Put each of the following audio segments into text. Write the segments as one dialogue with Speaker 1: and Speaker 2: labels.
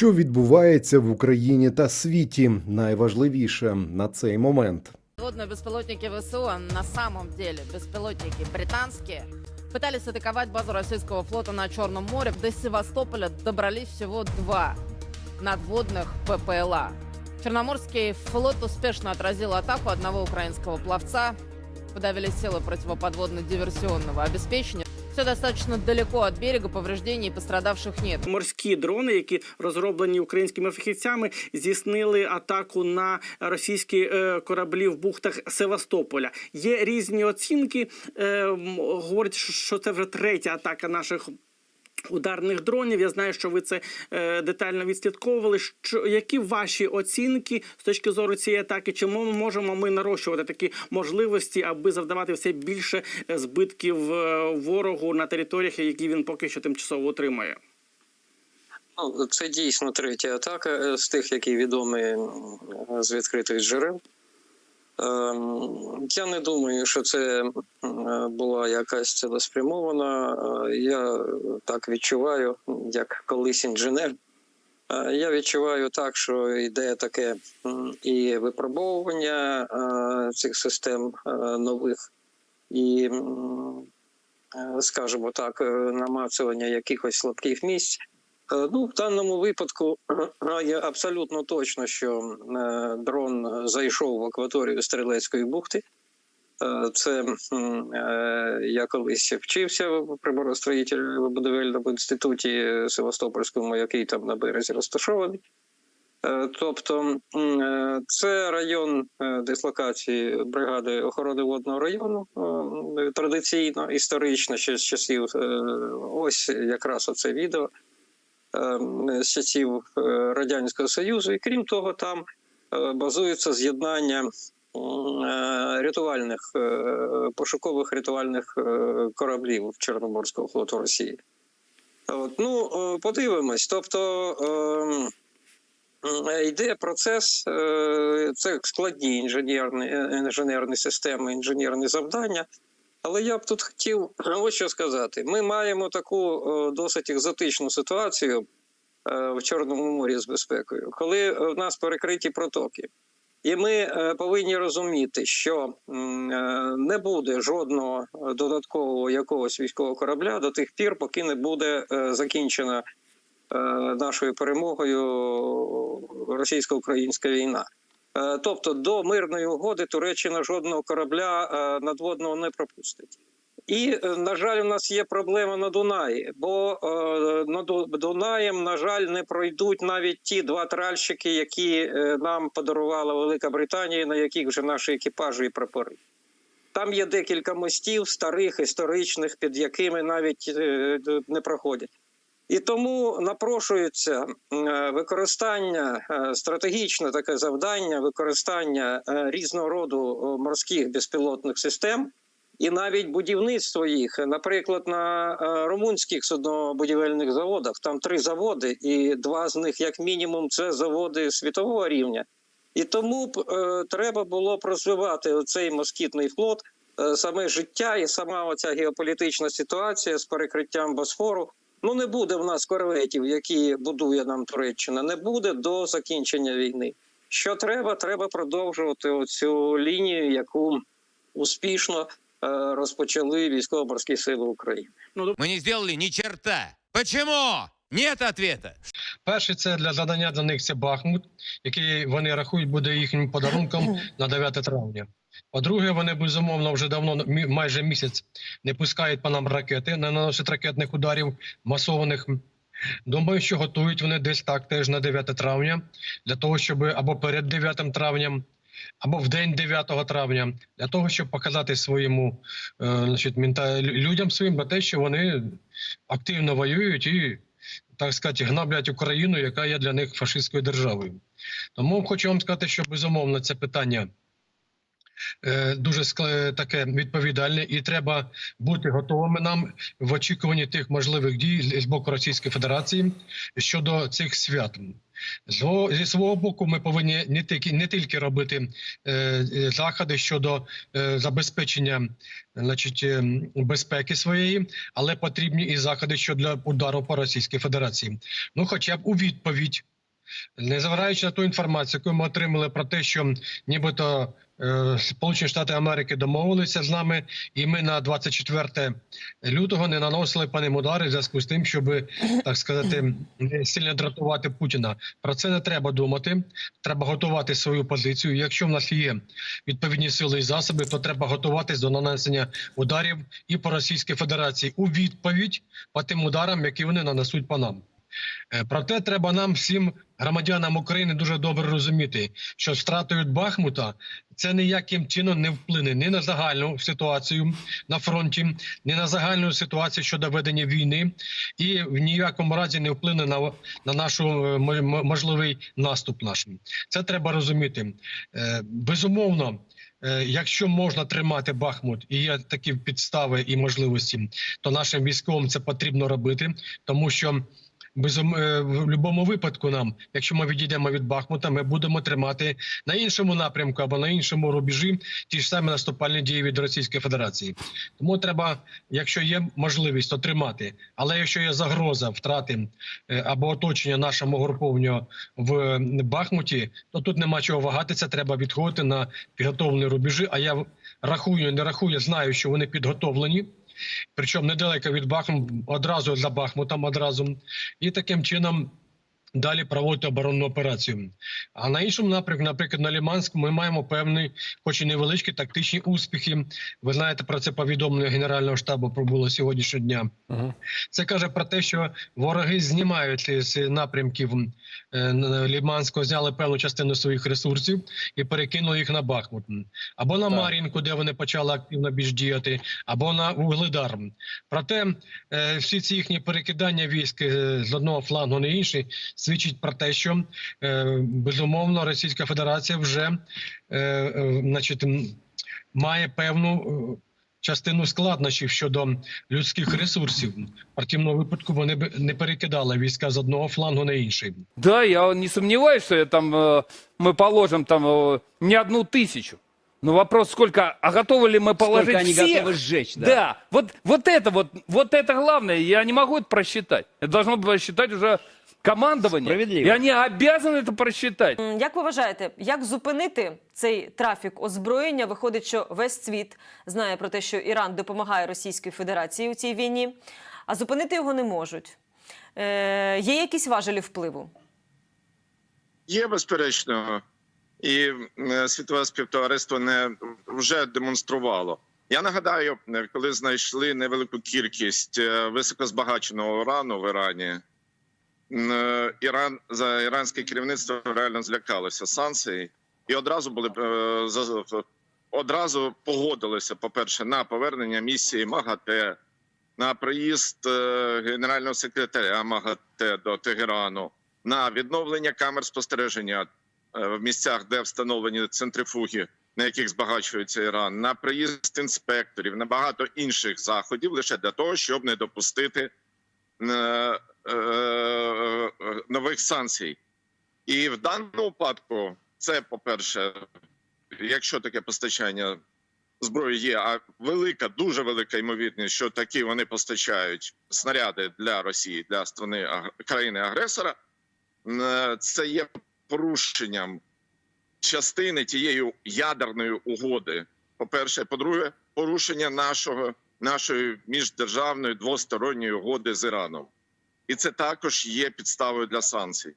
Speaker 1: Що відбувається в Україні та світі? Найважливіше на цей момент.
Speaker 2: Подводные беспилотники ВСУ, а на самом деле беспилотники британские, пытались атаковать базу российского флота на Черном море. До Севастополя добрались всего два надводных ППЛА. Черноморский флот успешно отразил атаку одного украинского пловца. Подавили силы противоподводно-диверсионного обеспечения. Все достаточно далеко от берега, повреждений і пострадавших нет.
Speaker 3: Морські дрони, які розроблені українськими фахівцями, здійснили атаку на російські е, кораблі в бухтах Севастополя. Є різні оцінки. Е, говорять, що це вже третя атака наших. Ударних дронів, я знаю, що ви це е, детально відслідковували. Що які ваші оцінки з точки зору цієї атаки? Ми можемо ми нарощувати такі можливості, аби завдавати все більше е, збитків е, ворогу на територіях, які він поки що тимчасово утримує?
Speaker 4: Ну, це дійсно третя атака е, з тих, які відомі з відкритих джерел. Ем, Я не думаю, що це була якась цілеспрямована. Е, Я так відчуваю, як колись інженер. Е, Я відчуваю так, що йде таке і випробовування е, цих систем нових, і, скажімо так, намацування якихось слабких місць. Е, Ну, в даному випадку є абсолютно точно, що е, дрон зайшов в акваторію Стрілецької бухти. Е, Це я колись вчився в приборостроїтельно-будівельному інституті Севастопольському, який там на березі розташований. Тобто це район дислокації бригади охорони водного району традиційно, історично, ще з часів. Ось якраз оце відео з часів е, Радянського Союзу. І крім того, там е, базується з'єднання е, рятувальних пошукових рятувальних кораблів Чорноморського флоту Росії. От, ну, подивимось. Тобто ем, йде процес, це складні інженерні, інженерні системи, інженерні завдання. Але я б тут хотів ось що сказати: ми маємо таку е, досить екзотичну ситуацію е, в Чорному морі з безпекою, коли в нас перекриті протоки. І ми е, повинні розуміти, що е, не буде жодного додаткового якогось військового корабля до тих пір, поки не буде е, закінчена е, нашою перемогою російсько-українська війна. Е, Тобто до мирної угоди Туреччина жодного корабля е, надводного не пропустить. І, е, на жаль, у нас є проблема на Дунаї, бо над Дунаєм, на жаль, не пройдуть навіть ті два тральщики, які нам подарувала Велика Британія, на яких вже наші екіпажі і прапори. Там є декілька мостів старих, історичних, під якими навіть не проходять. І тому напрошується е, використання е, стратегічне таке завдання, використання е, різного роду морських безпілотних систем, і навіть будівництво їх, наприклад, на румунських суднобудівельних заводах. Там три заводи, і два з них, як мінімум, це заводи світового рівня. І тому е, треба було б розвивати цей москітний флот, е, саме життя і сама оця геополітична ситуація з перекриттям Босфору. Ну не буде в нас корветів, які будує нам Туреччина. Не буде до закінчення війни. Що треба? Треба продовжувати оцю лінію, яку успішно е, розпочали військово-морські сили України.
Speaker 5: Мы не сделали ни черта. Почему? Нет ответа.
Speaker 6: Перший це для задання для них це Бахмут, який вони рахують буде їхнім подарунком на 9 травня. По-друге, вони безумовно вже давно майже місяць не пускають по нам ракети, не наносять ракетних ударів масованих. Думаю, що готують вони десь так теж на 9 травня, для того, щоб або перед 9 травням, або в день 9 травня, для того, щоб показати своєму е, значить, людям своїм про те, що вони активно воюють і так сказати, гнаблять Україну, яка є для них фашистською державою. Тому хочу вам сказати, що безумовно це питання дуже скла- таке відповідальне, і треба бути готовими нам в очікуванні тих можливих дій з- з боку Російської Федерації щодо цих свят. Зі свого боку, ми повинні не тільки не тільки робити е, е, заходи щодо е, забезпечення значить, е, безпеки своєї, але потрібні і заходи щодо удару по Російській Федерації. Ну, хоча б у відповідь Незважаючи на ту інформацію, яку ми отримали про те, що нібито е, Сполучені Штати Америки домовилися з нами, і ми на 24 лютого не наносили по ним удари в зв'язку з тим, щоб так сказати не сильно дратувати Путіна. Про це не треба думати. Треба готувати свою позицію. Якщо в нас є відповідні сили і засоби, то треба готуватись до нанесення ударів і по Російській Федерації у відповідь по тим ударам, які вони нанесуть по нам. Е, Проте треба нам всім громадянам України дуже добре розуміти, що стратою Бахмута це ніяким чином не вплине ні на загальну ситуацію на фронті, ні на загальну ситуацію щодо ведення війни, і в ніякому разі не вплине на, на нашу е, мо- мо- можливий наступ. Наш це треба розуміти. Е, Безумовно. Якщо можна тримати Бахмут і є такі підстави і можливості, то нашим військовим це потрібно робити, тому що Безум... е, в будь-якому випадку нам, якщо ми відійдемо від Бахмута, ми будемо тримати на іншому напрямку або на іншому рубежі ті ж самі наступальні дії від Російської Федерації. Тому треба, якщо є можливість, то тримати. Але якщо є загроза втрати е, або оточення нашого угруповання в Бахмуті, то тут нема чого вагатися. Треба відходити на підготовлені рубежі. А я рахую, не рахую, знаю, що вони підготовлені. Причому недалеко від Бахмут, одразу за Бахмутом, одразу. І таким чином далі проводити оборонну операцію. А на іншому напрямку, наприклад, на Ліманську, ми маємо певні, хоч і невеличкі тактичні успіхи. Ви знаєте про це повідомлення Генерального штабу пробуло сьогоднішнього дня. Це каже про те, що вороги знімають з напрямків е, Ліманського, зняли певну частину своїх ресурсів і перекинули їх на Бахмут. Або на
Speaker 1: Так.
Speaker 6: Мар'їнку, де вони почали активно більш діяти, або на Угледар. Проте е, всі ці їхні перекидання військ е, з одного флангу на інший свідчить про те, що е, безумовно Російська Федерація вже е, е, значить, м, має певну. е, Частину складнощів щодо людських ресурсів в противному випадку вони б не перекидали війська з одного флангу на інший.
Speaker 7: Да, я не сомневаюсь, что я там, э, мы положим там э, не одну тысячу. Но вопрос сколько, а готовы ли мы положить
Speaker 8: Сколько они
Speaker 7: всех?
Speaker 8: готовы сжечь, да.
Speaker 7: Да, вот, вот это вот, вот это главное, я не могу это просчитать. Это должно просчитать уже командование.
Speaker 8: Справедливо.
Speaker 7: И они обязаны это просчитать.
Speaker 9: М, Як ви вважаєте, як зупинити цей трафік озброєння? Виходить, що весь світ знає про те, що Іран допомагає Російській Федерації у цій війні, а зупинити його не можуть. Е, є якісь важелі впливу?
Speaker 10: Є безперечно, і е, світове співтовариство не вже демонструвало. Я нагадаю, е, коли знайшли невелику кількість е, високозбагаченого урану в Ірані, Іран за іранське керівництво реально злякалося санкцій, і одразу були одразу погодилися, по-перше, на повернення місії МАГАТЕ, на приїзд генерального секретаря МАГАТЕ до Тегерану на відновлення камер спостереження в місцях, де встановлені центрифуги, на яких збагачується Іран, на приїзд інспекторів, на багато інших заходів лише для того, щоб не допустити е, е, е, нових санкцій. І в даному випадку, це по-перше, якщо таке постачання зброї є, а велика, дуже велика ймовірність, що такі вони постачають снаряди для Росії, для страни країни-агресора, е, це є порушенням частини тієї ядерної угоди. По-перше, по-друге, порушення нашого нашої міждержавної двосторонньої угоди з Іраном, і це також є підставою для санкцій.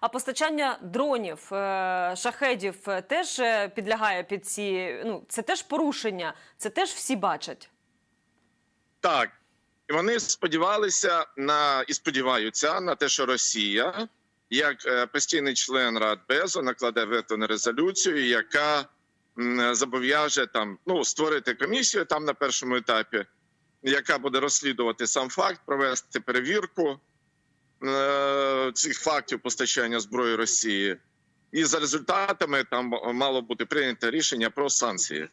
Speaker 9: А постачання дронів, е, шахедів е, теж е, підлягає під ці. Ну, це теж порушення, це теж всі бачать.
Speaker 10: Так, і вони сподівалися на і сподіваються на те, що Росія, як е, постійний член Радбезу, накладе вето на резолюцію, яка зобов'яже там ну створити комісію там на першому етапі, яка буде розслідувати сам факт, провести перевірку е, цих фактів постачання зброї Росії, і за результатами там мало бути прийнято рішення про санкції.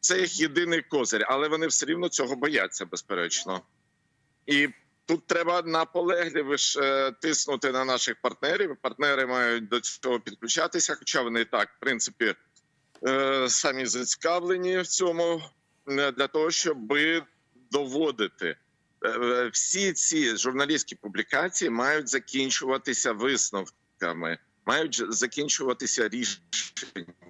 Speaker 10: Це їх єдиний козир, але вони все рівно цього бояться, безперечно. І тут треба наполегливо ж е, тиснути на наших партнерів. Партнери мають до цього підключатися, хоча вони так, в принципі, е, самі зацікавлені в цьому е, для того, щоб доводити е, всі ці журналістські публікації мають закінчуватися висновками, мають закінчуватися рішеннями.